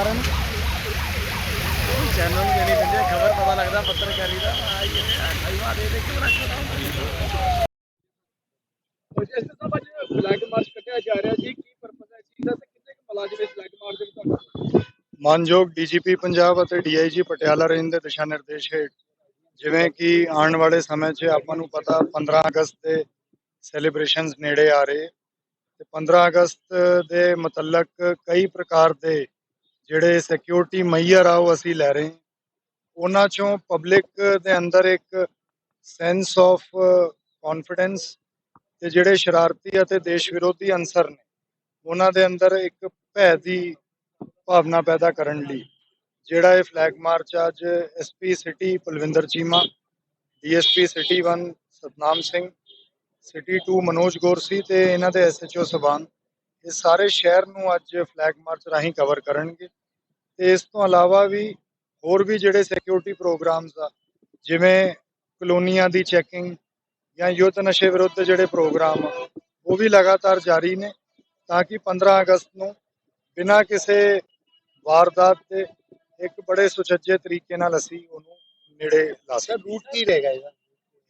ਸਾਰਿਆਂ ਨੂੰ। ਚੈਨਲ ਨੂੰ ਜਿਹੜੀ ਦਿੰਦੇ ਖਬਰ ਪਤਾ ਲੱਗਦਾ ਪੱਤਰਕਾਰੀ ਦਾ। ਆਈ ਜੀ ਮਾਨਯੋਗ ਡੀਜੀਪੀ ਪੰਜਾਬ ਅਤੇ ਡੀਆਈਜੀ ਪਟਿਆਲਾ ਰੇਂਜ ਦੇ ਦਿਸ਼ਾ ਨਿਰਦੇਸ਼ ਹੇਠ ਜਿਵੇਂ ਕਿ ਆਉਣ ਵਾਲੇ ਸਮੇਂ 'ਚ ਆਪਾਂ ਨੂੰ ਪਤਾ 15 ਅਗਸਤ ਦੇ ਸੈਲੀਬ੍ਰੇਸ਼ਨਸ ਨੇੜੇ ਆ ਰਹੇ। ਤੇ 15 ਅਗਸਤ ਦੇ ਮੁਤਲਕ ਕਈ ਪ੍ਰਕਾਰ ਦੇ ਜਿਹੜੇ ਸਿਕਿਉਰਿਟੀ ਮਈਅਰ ਆ, ਉਹ ਅਸੀਂ ਲੈ ਰਹੇ ਹਾਂ। ਉਹਨਾਂ ਚੋਂ ਪਬਲਿਕ ਦੇ ਅੰਦਰ ਇੱਕ ਸੈਂਸ ਆਫ ਕੌਨਫੀਡੈਂਸ ਤੇ ਜਿਹੜੇ ਸ਼ਰਾਰਤੀ ਅਤੇ ਦੇਸ਼ ਵਿਰੋਧੀ ਅੰਸਰ ਨੇ, ਉਹਨਾਂ ਦੇ ਅੰਦਰ ਇੱਕ ਭੈ ਦੀ ਭਾਵਨਾ ਪੈਦਾ ਕਰਨ ਲਈ। ਜਿਹੜਾ ਇਹ ਫਲੈਗ ਮਾਰਚ ਅੱਜ SP city Kulwinder Cheema DSP city 1 Satnam Singh city 2 Manoj Gorsi ਤੇ ਇਹਨਾਂ ਦੇ ਐਸਐਚਓ ਸਬਾਨ। ਇਹ ਸਾਰੇ ਸ਼ਹਿਰ ਨੂੰ ਅੱਜ ਫਲੈਗ ਮਾਰਚ ਰਾਹੀਂ ਕਵਰ ਕਰਨਗੇ। ਤੇ ਇਸ ਤੋਂ ਇਲਾਵਾ ਵੀ ਹੋਰ ਵੀ ਜਿਹੜੇ ਸਿਕਿਉਰਿਟੀ ਪ੍ਰੋਗਰਾਮਸ ਆ ਜਿਵੇਂ ਕਲੋਨੀਆਂ ਦੀ ਚੈਕਿੰਗ ਜਾਂ ਯੁੱਧ ਨਸ਼ੇ ਵਿਰੁੱਧ ਜਿਹੜੇ ਪ੍ਰੋਗਰਾਮ ਆ ਉਹ ਵੀ ਲਗਾਤਾਰ ਜਾਰੀ ਨੇ ਤਾਂ ਕਿ 15 ਅਗਸਤ ਨੂੰ ਬਿਨਾਂ ਕਿਸੇ ਵਾਰਦਾਤ ਦੇ ਇੱਕ ਬੜੇ ਸੁਚੱਜੇ ਤਰੀਕੇ ਨਾਲ ਅਸੀਂ ਉਹਨੂੰ ਨੇੜੇ ਲਾ ਸਕੀਏ। ਰੂਟ ਕੀ ਰਹੇਗਾ ਇਹਦਾ?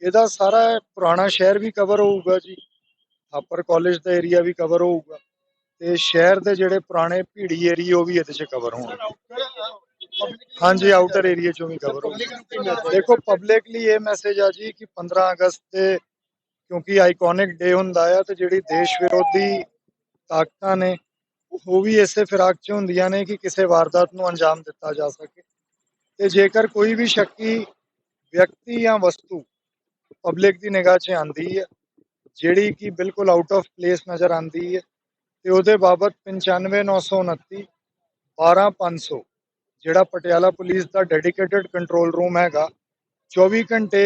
ਇਹਦਾ ਸਾਰਾ ਪੁਰਾਣਾ ਸ਼ਹਿਰ ਵੀ ਕਵਰ ਹੋਊਗਾ ਜੀ ਥਾਪਰ ਕਾਲਜ ਦਾ ਏਰੀਆ ਵੀ ਕਵਰ ਹੋਊਗਾ। ਤੇ ਸ਼ਹਿਰ ਦੇ ਜਿਹੜੇ ਪੁਰਾਣੇ ਭੀੜੀ ਏਰੀਆ ਉਹ ਵੀ ਇਹਦੇ 'ਚ ਕਵਰ ਹੋਣਗੇ ਹਾਂਜੀ ਆਊਟਰ ਏਰੀਆ ਚੋਂ ਵੀ ਕਵਰ ਹੋਊਗਾ ਦੇਖੋ ਪਬਲਿਕਲੀ ਇਹ ਮੈਸੇਜ ਆ ਜੀ ਕਿ 15 ਅਗਸਤ ਤੇ ਕਿਉਂਕਿ ਆਈਕੋਨਿਕ ਡੇ ਹੁੰਦਾ ਆ ਤੇ ਜਿਹੜੀ ਦੇਸ਼ ਵਿਰੋਧੀ ਤਾਕਤਾਂ ਨੇ, ਉਹ ਵੀ ਇਸੇ ਫਿਰਾਕ 'ਚ ਹੁੰਦੀਆਂ ਨੇ ਕਿ ਕਿਸੇ ਵਾਰਦਾਤ ਨੂੰ ਅੰਜਾਮ ਦਿੱਤਾ ਜਾ ਸਕੇ। ਤੇ ਜੇਕਰ ਕੋਈ ਵੀ ਸ਼ੱਕੀ ਵਿਅਕਤੀ ਜਾਂ ਵਸਤੂ ਪਬਲਿਕ ਦੀ ਨਿਗਾਹ 'ਚ ਆਂਦੀ ਹੈ ਜਿਹੜੀ ਕਿ ਬਿਲਕੁਲ ਆਊਟ ਆਫ ਪਲੇਸ ਨਜ਼ਰ ਆਂਦੀ ਹੈ ਤੇ ਉਹਦੇ ਬਾਬਤ 95929 12500 ਜਿਹੜਾ ਪਟਿਆਲਾ ਪੁਲਿਸ ਦਾ ਡੈਡੀਕੇਟਿਡ ਕੰਟਰੋਲ ਰੂਮ ਹੈਗਾ 24 ਘੰਟੇ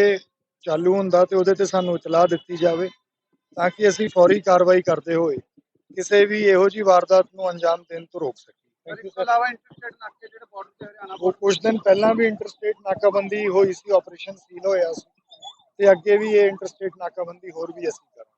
ਚਾਲੂ ਹੁੰਦਾ ਤੇ ਉਹਦੇ ਤੇ ਸਾਨੂੰ ਇਤਲਾਹ ਦਿੱਤੀ ਜਾਵੇ ਤਾਂ ਕਿ ਅਸੀਂ ਫੌਰੀ ਕਾਰਵਾਈ ਕਰਦੇ ਹੋਏ ਕਿਸੇ ਵੀ ਇਹੋ ਜਿਹੀ ਵਾਰਦਾਤ ਨੂੰ ਅੰਜਾਮ ਦੇਣ ਤੋਂ ਰੋਕ ਸਕੀਏ। ਇਸ ਤੋਂ ਇਲਾਵਾ ਇੰਟਰਸਟੇਟ ਨਾਕੇ ਜਿਹੜੇ ਬਾਰਡਰ ਤੇ ਹਰਿਆਣਾ ਉਹ ਕੁਝ ਦਿਨ ਪਹਿਲਾਂ ਵੀ ਇੰਟਰਸਟੇਟ ਨਾਕਾਬੰਦੀ ਹੋਈ ਸੀ ਆਪਰੇਸ਼ਨ ਸੀਲ ਹੋਇਆ ਸੀ ਤੇ ਅੱਗੇ ਵੀ ਇਹ ਇੰਟਰਸਟੇਟ ਨਾਕਾਬੰਦੀ ਹੋਰ ਵੀ ਅਸੀਂ ਕਰਾਂਗੇ